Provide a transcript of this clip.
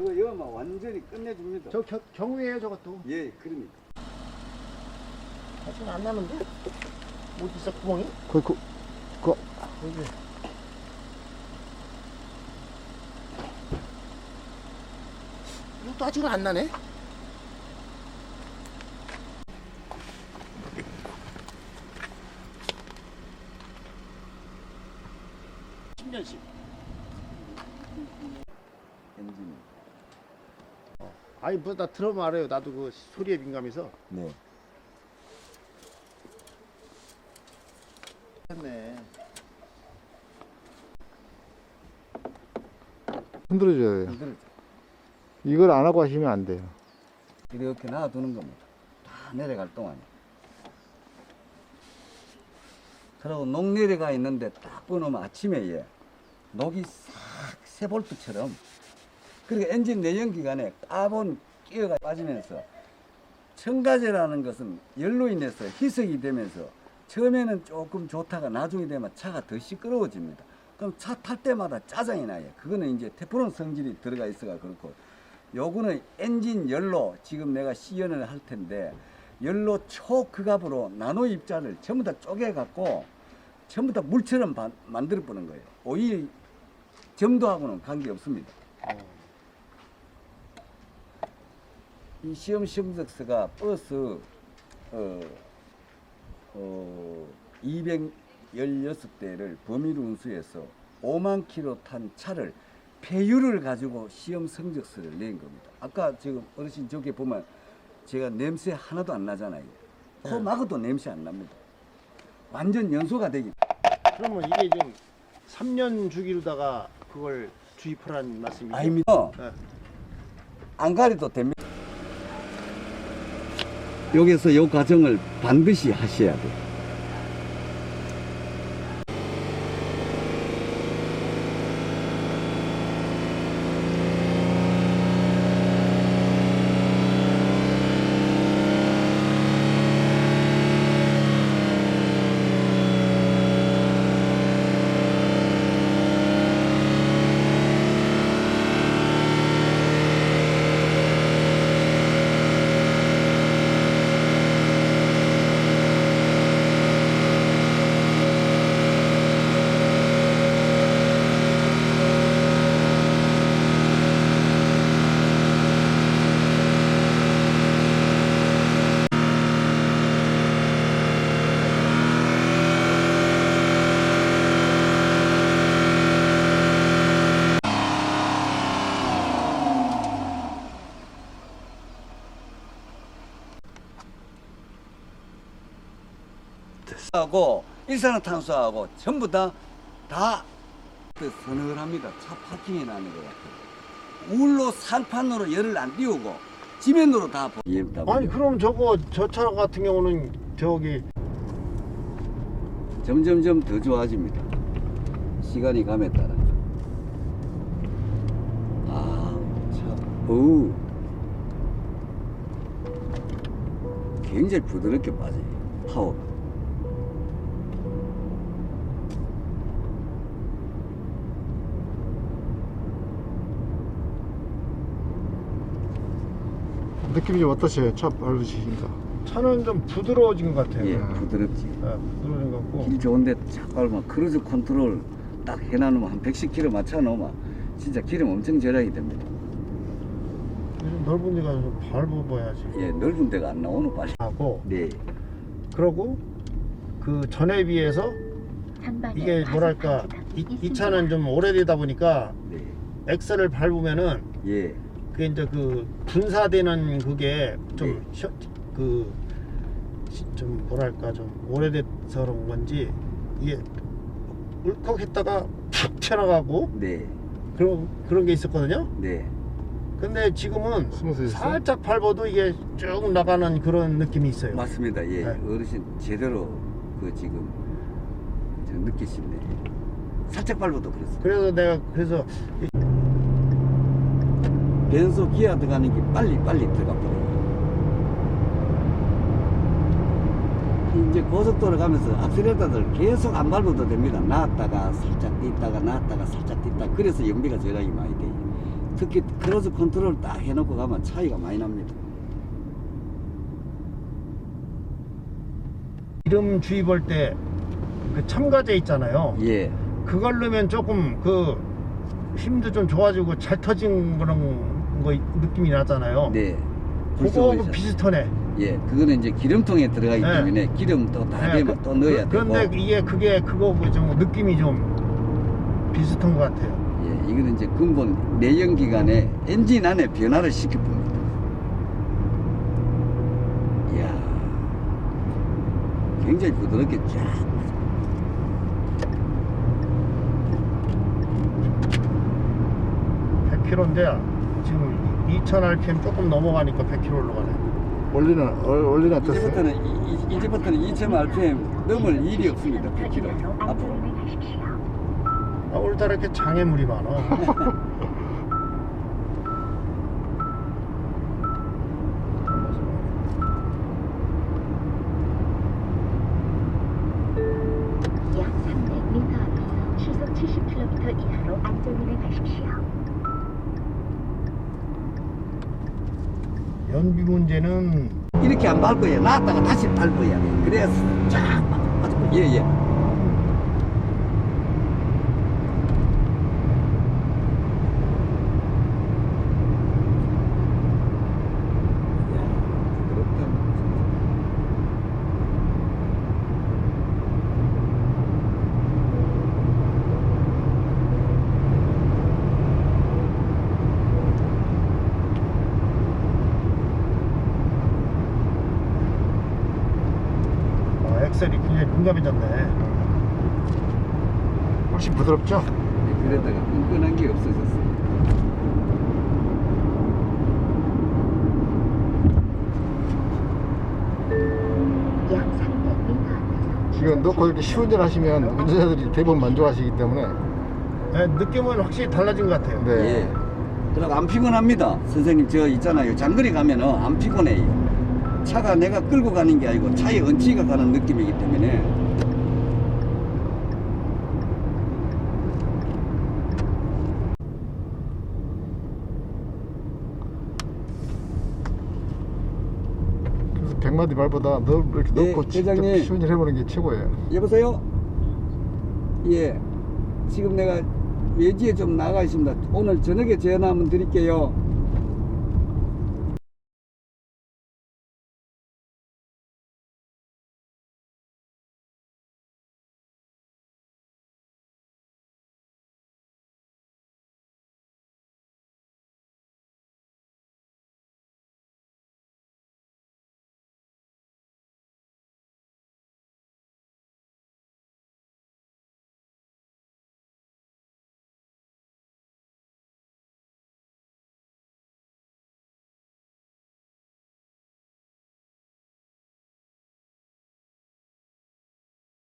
그거 여마 완전히 끝내줍니다. 저 겨, 경우예요 저것도 예, 그러니까. 사실 안 나는데 어디 있어 구멍이? 그, 그, 그, 여기 이것도 아직은 안 나네 십년씩 엔진. 아니 뭐나 들어보면 알아요 나도 그 소리에 민감해서 네. 했네 흔들어줘야 돼요. 이걸 이걸 안 하고 하시면 안 돼요. 이렇게 놔두는 겁니다. 다 내려갈 동안. 그리고 녹 내려가 있는데 딱 보면 아침에 예, 녹이 싹 세볼트처럼 그리고 엔진 내연 기관에 까본 끼어가 빠지면서 첨가제라는 것은 열로 인해서 희석이 되면서 처음에는 조금 좋다가 나중에 되면 차가 더 시끄러워집니다. 그럼 차 탈 때마다 짜증이 나요. 그거는 이제 테프론 성질이 들어가 있어가 그렇고 요거는 엔진 열로 지금 내가 시연을 할 텐데 열로 초극압으로 나노 입자를 전부 다 쪼개 갖고 전부 다 물처럼 바- 만들어 보는 거예요. 오일 점도하고는 관계 없습니다. 이 시험 성적서가 버스 어, 어, 216대를 범위로 운수해서 5만 킬로 탄 차를 폐유를 가지고 시험 성적서를 낸 겁니다. 아까 지금 어르신 저기 보면 제가 냄새 하나도 안 나잖아요. 코 네. 막아도 냄새 안 납니다. 완전 연소가 되기. 그러면 이게 지금 3년 주기로다가 그걸 주입하라는 말씀이죠? 아닙니다. 네. 안 가려도 됩니다. 여기서 이 과정을 반드시 하셔야 돼요. 하고 일산화탄소하고 전부 다다 그 서늘합니다. 차 파킹이 나는 것 같아요. 울로 살판으로 열을 안 띄우고 지면으로 다 보-. 아니 그럼 저거 저 차 같은 경우는 저기 점점점 더 좋아집니다. 시간이 감에 따라. 아, 참. 어우. 굉장히 부드럽게 빠져요. 파워가. 느낌이 좀 어떠세요? 차 밟으시니까. 차는 좀 부드러워진 것 같아요 예, 음. 부드럽지. 네, 부드러워진 것 같고 길 좋은데 잠깐만 크루즈 컨트롤 딱 해놔놓으면 한 110km 맞춰놓으면 진짜 기름 엄청 절약이 됩니다. 요즘 넓은 데가 좀 밟아봐야지 예, 넓은 데가 안 나오는 빨리. 하고 네. 그러고 그 전에 비해서 이게 뭐랄까 이, 이 차는 좀 오래되다 보니까 네. 엑셀을 밟으면은 예. 그게 이제 그 분사되는 그게 네. 좀그 좀 뭐랄까 좀 오래돼서 그런 건지 이게 울컥했다가 푹 튀어나가고 네. 그런 그런 게 있었거든요. 네. 근데 지금은? 살짝 밟아도 이게 쭉 나가는 그런 느낌이 있어요. 맞습니다. 예. 네. 어르신 제대로 그 지금 저 느끼시네. 살짝 밟아도 그렇습니다. 그래서 내가 그래서 변속 기아 들어가는 게 빨리 빨리 들어가 버려요. 이제 고속도로 가면서 악셀레이터들 계속 안 밟아도 됩니다. 나왔다가 살짝 뛰다가 나왔다가 살짝 뛰다. 그래서 연비가 절약이 많이 돼요. 특히 크루즈 컨트롤 딱 해놓고 가면 차이가 많이 납니다. 기름 주입할 때 그 첨가제 있잖아요. 예. 그걸 넣으면 조금 그 힘도 좀 좋아지고 잘 터진 그런 거 느낌이 나잖아요. 네. 그거 불쏘시죠. 비슷하네. 예, 그거는 이제 기름통에 들어가기 네. 때문에 기름 또다 네, 되면 그- 또 넣어야 그. 그런데 이게 그게 그거고 좀 느낌이 좀 비슷한 것 같아요. 예, 이거는 이제 근본 내연 기관에 엔진 안에 변화를 시켜봅니다. 이야, 굉장히 부드럽게 쫙. 100km인데 지금 2000rpm 조금 넘어가니까 100km로 가네. 원리는 어, 원리는 어떠세요? 이제부터는 이, 이- 이제부터는 2,000 rpm 넘을 일이 없습니다. 100km 앞으로. 아, 오늘따라 이렇게 장애물이 많아. 연비 문제는 이렇게 안 밟아야 놨다가 다시 밟아야 돼. 그래야 쫙 맞고 예, 예. 엑셀이 굉장히 민감해졌네. 훨씬 부드럽죠? 그러다가 끈끈한 게 없어졌어요. 약 300m 앞에서 지금 넣고 이렇게 시운전 하시면 운전자들이 대부분 만족하시기 때문에 네, 느낌은 확실히 달라진 것 같아요. 네. 예. 그리고 안 피곤합니다. 선생님 저 있잖아요. 장거리 가면은 안 피곤해요. 차가 내가 끌고 가는 게 아니고 차에 얹히가 가는 느낌이기 때문에 그래서 100마디 말보다 넣, 이렇게 네, 넣고 직접 회장님. 시운전 해보는 게 최고예요. 여보세요? 예. 지금 내가 외지에 좀 나가 있습니다. 오늘 저녁에 전화 한번 드릴게요.